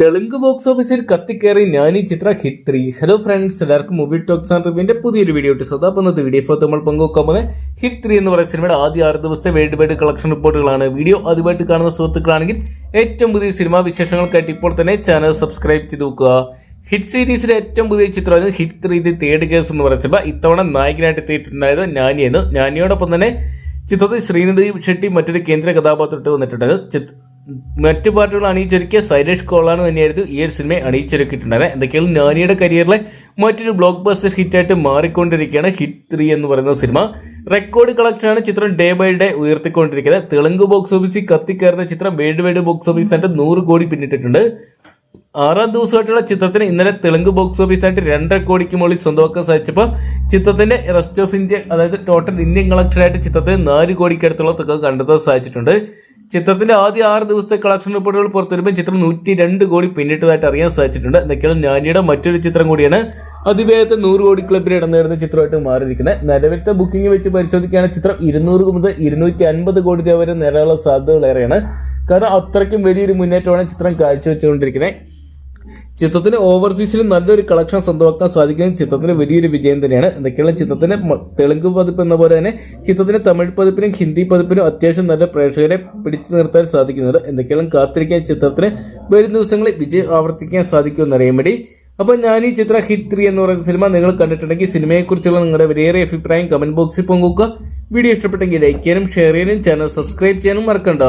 Telugu box ഓഫീസിൽ കത്തിക്കേറി ഞാനീ ചിത്ര ഹിറ്റ് ത്രീ. ഹലോ ഫ്രണ്ട്സ് എല്ലാവർക്കും മൂവി ടോക്സ് ആൻഡ് റിവ്യൂവിന്റെ പുതിയൊരു വീഡിയോ ഇട്ട് സദാ ഇന്നത്തെ വീഡിയോ ഇപ്പോൾ നമ്മൾ പങ്കുവെക്കാൻ പോകുന്നത് ഹിറ്റ് ത്രീ എന്ന് പറയുന്ന സിനിമയുടെ ആദ്യ ആറ് ദിവസത്തെ വേൾഡ് വൈഡ് കളക്ഷൻ റിപ്പോർട്ടുകളാണ്. വീഡിയോ ആദ്യമായിട്ട് കാണുന്ന സുഹൃത്തുക്കളാണെങ്കിൽ ഏറ്റവും പുതിയ സിനിമാ വിശേഷങ്ങൾക്കായിട്ട് ഇപ്പോൾ തന്നെ ചാനൽ സബ്സ്ക്രൈബ് ചെയ്ത് നോക്കുക. ഹിറ്റ് സീരീസിലെ ഏറ്റവും പുതിയ ചിത്രമായിരുന്നു hit three the third case എന്ന് പറയുന്ന സിനിമ. ഇത്തവണ നായകനായിട്ട് എത്തിയിട്ടുണ്ടായത് നാനിയെന്ന് നാനിയോടൊപ്പം തന്നെ ചിത്രത്തിൽ ശ്രീനിധി ഷെട്ടി മറ്റൊരു കേന്ദ്ര കഥാപാത്രമായിട്ട് വന്നിട്ടുണ്ടായത് ചിത്ര- മറ്റു പാട്ടുകൾ അണിയിച്ചൊരുക്കിയ സൈലേഷ് കോളാണ് തന്നെയായിരുന്നു ഈ ഒരു സിനിമയെ അണിയിച്ചൊരുക്കിയിട്ടുണ്ടായത് എന്തൊക്കെയാണ് നാനിയുടെ കരിയറിലെ മറ്റൊരു ബ്ലോക്ക് ബസ്റ്റർ ഹിറ്റായിട്ട് മാറിക്കൊണ്ടിരിക്കുകയാണ് ഹിറ്റ് ത്രീ എന്ന് പറയുന്ന സിനിമ. റെക്കോർഡ് കളക്ഷനാണ് ചിത്രം ഡേ ബൈ ഡേ ഉയർത്തിക്കൊണ്ടിരിക്കുന്നത്. തെലുങ്ക് ബോക്സ് ഓഫീസിൽ കത്തിക്കയറുന്ന ചിത്രം വേൾഡ് വൈഡ് ബോക്സ് ഓഫീസ് ആയിട്ട് നൂറ് കോടി പിന്നിട്ടിട്ടുണ്ട്. ആറാം ദിവസമായിട്ടുള്ള ചിത്രത്തിന് ഇന്നലെ തെലുങ്ക് ബോക്സ് ഓഫീസായിട്ട് രണ്ടര കോടിക്ക് മുകളിൽ സ്വന്തമാക്കാൻ സാധിച്ചപ്പോൾ ചിത്രത്തിന്റെ റെസ്റ്റ് ഓഫ് ഇന്ത്യ അതായത് ടോട്ടൽ ഇന്ത്യൻ കളക്ഷനായിട്ട് ചിത്രത്തിന് നാല് കോടിക്ക് അടുത്തുള്ള തുക കണ്ടെത്താൻ സാധിച്ചിട്ടുണ്ട്. ചിത്രത്തിന്റെ ആദ്യ ആറ് ദിവസത്തെ കളക്ഷൻ റിപ്പോർട്ടുകൾ പുറത്തുവരുമ്പോൾ ചിത്രം നൂറ്റി രണ്ട് കോടി പിന്നിട്ടതായിട്ട് അറിയാൻ സാധിച്ചിട്ടുണ്ട്. എന്തൊക്കെയാണ് ഞാനിയുടെ മറ്റൊരു ചിത്രം കൂടിയാണ്. അതിവേഗത്തെ നൂറ് കോടി ക്ലബിൽ ഇടം ചിത്രമായിട്ട് മാറിയിരിക്കുന്നത്. നിലവിലത്തെ ബുക്കിംഗ് വെച്ച് പരിശോധിക്കുകയാണ് ചിത്രം ഇരുന്നൂറ് മുതൽ ഇരുന്നൂറ്റി അൻപത് കോടി രൂപ വരെ നേടാനുള്ള സാധ്യതകളേറെയാണ്. കാരണം അത്രയ്ക്കും വലിയൊരു മുന്നേറ്റമാണ് ചിത്രം കാഴ്ചവെച്ചുകൊണ്ടിരിക്കുന്നത്. ചിത്രത്തിന് ഓവർസീസിൽ നല്ലൊരു കളക്ഷൻ സ്വന്തമാക്കാൻ സാധിക്കുന്നത് ചിത്രത്തിന് വലിയൊരു വിജയം തന്നെയാണ്. എന്തൊക്കെയാണ് ചിത്രത്തിന് തെലുങ്ക് പതിപ്പ് എന്ന പോലെ തന്നെ ചിത്രത്തിന് തമിഴ് പതിപ്പിനും ഹിന്ദി പതിപ്പിനും അത്യാവശ്യം നല്ല പ്രേക്ഷകരെ പിടിച്ചു നിർത്താൻ സാധിക്കുന്നുണ്ട്. എന്തൊക്കെയാണ് കാത്തിരിക്കാൻ ചിത്രത്തിന് വരും ദിവസങ്ങളിൽ വിജയം ആവർത്തിക്കാൻ സാധിക്കുമെന്ന് അറിയാൻ വേണ്ടി. അപ്പോൾ ഞാൻ ഈ ചിത്ര ഹിറ്റ് ത്രീ എന്ന് പറയുന്ന സിനിമ നിങ്ങൾ കണ്ടിട്ടുണ്ടെങ്കിൽ സിനിമയെക്കുറിച്ചുള്ള നിങ്ങളുടെ വലിയേറെ അഭിപ്രായം കമന്റ് ബോക്സിൽ പങ്കുവെക്കുക. വീഡിയോ ഇഷ്ടപ്പെട്ടെങ്കിൽ ലൈക്ക് ചെയ്യാനും ഷെയർ ചെയ്യാനും ചാനൽ സബ്സ്ക്രൈബ് ചെയ്യാനും മറക്കണ്ട.